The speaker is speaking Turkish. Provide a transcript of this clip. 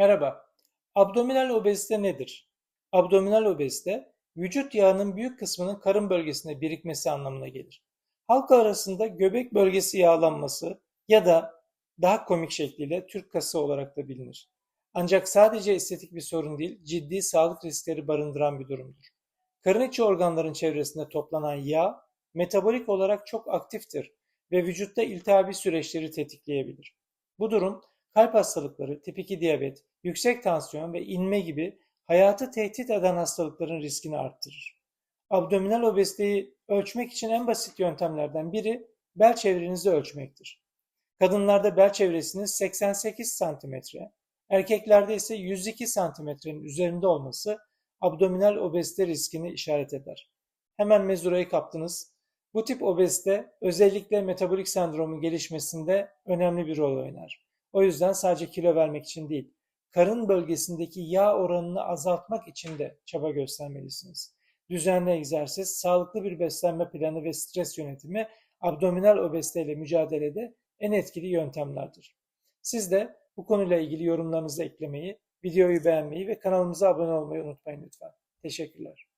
Merhaba. Abdominal obezite nedir? Abdominal obezite, vücut yağının büyük kısmının karın bölgesinde birikmesi anlamına gelir. Halk arasında göbek bölgesi yağlanması ya da daha komik şekliyle Türk kası olarak da bilinir. Ancak sadece estetik bir sorun değil, ciddi sağlık riskleri barındıran bir durumdur. Karın içi organların çevresinde toplanan yağ, metabolik olarak çok aktiftir ve vücutta iltihabi süreçleri tetikleyebilir. Bu durum kalp hastalıkları, tip 2 diyabet, yüksek tansiyon ve inme gibi hayatı tehdit eden hastalıkların riskini arttırır. Abdominal obeziteyi ölçmek için en basit yöntemlerden biri bel çevrenizi ölçmektir. Kadınlarda bel çevresiniz 88 cm, erkeklerde ise 102 cm'nin üzerinde olması abdominal obezite riskini işaret eder. Hemen mezurayı kaptınız. Bu tip obezite özellikle metabolik sendromun gelişmesinde önemli bir rol oynar. O yüzden sadece kilo vermek için değil, karın bölgesindeki yağ oranını azaltmak için de çaba göstermelisiniz. Düzenli egzersiz, sağlıklı bir beslenme planı ve stres yönetimi abdominal obeziteyle mücadelede en etkili yöntemlerdir. Siz de bu konuyla ilgili yorumlarınızı eklemeyi, videoyu beğenmeyi ve kanalımıza abone olmayı unutmayın lütfen. Teşekkürler.